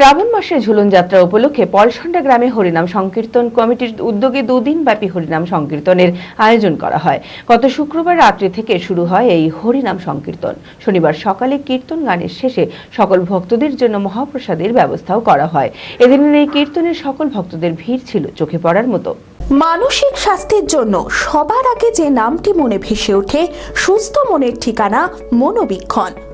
শ্রাবণ মাসে ঝুলন যাত্রা উপলক্ষে পলসন্ডা গ্রামে হরিনাম সংকীর্তন কমিটির উদ্যোগে দুদিন ব্যাপী হরিনাম সংকীর্তনের আয়োজন করা হয়। গত শুক্রবার রাত্রি থেকে শুরু হয় এই হরিনাম সংকীর্তন। শনিবার সকালে কীর্তন গানের শেষে সকল ভক্তদের জন্য মহাপ্রসাদের ব্যবস্থাও করা হয়। এদিনের এই কীর্তনের সকল ভক্তদের ভিড় ছিল চোখে পড়ার মতো। মানসিক স্বাস্থ্যের জন্য সবার আগে যে নামটি মনে ভেসে ওঠে, সুস্থ মনের ঠিকানা মনোবীক্ষণ।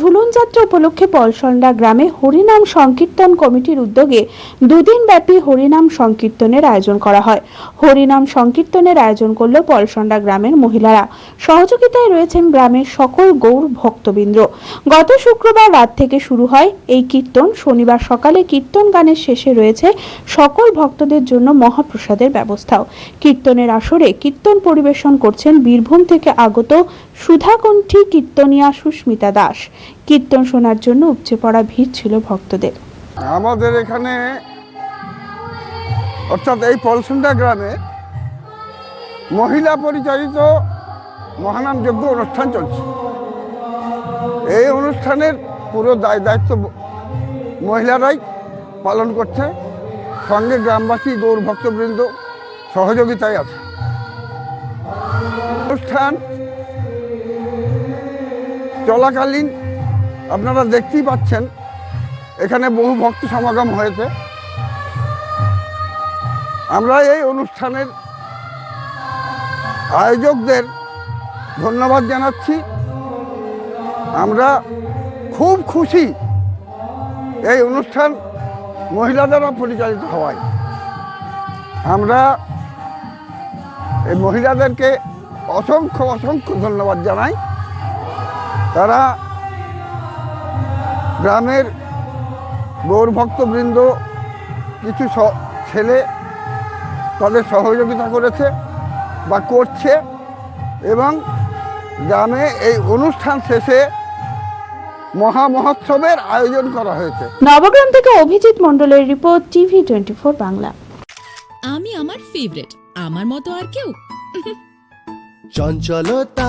Jhulan Yatra উপলক্ষে পলসন্ডা গ্রামে হরিনাম সংকীর্তন কমিটির উদ্যোগে দুদিন ব্যাপী হরিনাম সংকীর্তনের আয়োজন করা হয়। হরিনাম সংকীর্তনের আয়োজন করল পলসন্ডা গ্রামের মহিলারা। সহযোগিতায় রয়েছেন গ্রামের সকল গৌর ভক্তবৃন্দ। গত শুক্রবার রাত থেকে শুরু হয় এই কীর্তন। শনিবার সকালে কীর্তন গানের শেষে রয়েছে সকল ভক্তদের জন্য মহাপ্রসাদের ব্যবস্থাও। কীর্তনের আসরে কীর্তন পরিবেশন করছেন বীরভূম থেকে আগত সুধাকণ্ঠী কীর্তনিয়া সুস্মিতা দাস। কীর্তন শোনার জন্য উপচে পড়া ভিড় ছিল ভক্তদের। আমাদের এখানে, অর্থাৎ এই পলসুন্ডা গ্রামে মহিলা পরিচালিত মহানাম যজ্ঞ অনুষ্ঠান চলছে। এই অনুষ্ঠানের পুরো দায় দায়িত্ব মহিলারাই পালন করছে। সঙ্গে গ্রামবাসী, গৌর ভক্তবৃন্দ সহযোগিতায় আছে। অনুষ্ঠান চলাকালীন আপনারা দেখতেই পাচ্ছেন, এখানে বহু ভক্ত সমাগম হয়েছে। আমরা এই অনুষ্ঠানের আয়োজকদের ধন্যবাদ জানাচ্ছি। আমরা খুব খুশি এই অনুষ্ঠান মহিলা দ্বারা পরিচালিত হওয়ায়। আমরা এই মহিলাদেরকে অসংখ্য অসংখ্য ধন্যবাদ জানাই। তারা গ্রামের গৌরভক্তবৃন্দ কিছু ছেলে তাদের সহযোগিতা করেছে বা করছে এবং গ্রামে এই অনুষ্ঠান শেষে মহা মহোৎসবের আয়োজন করা হয়েছে। নবগ্রাম থেকে অভিজিৎ মণ্ডলের report TV twenty four Bangla. আমি আমার ফেভারিট আমার মতো আর কেউ? চঞ্চলতা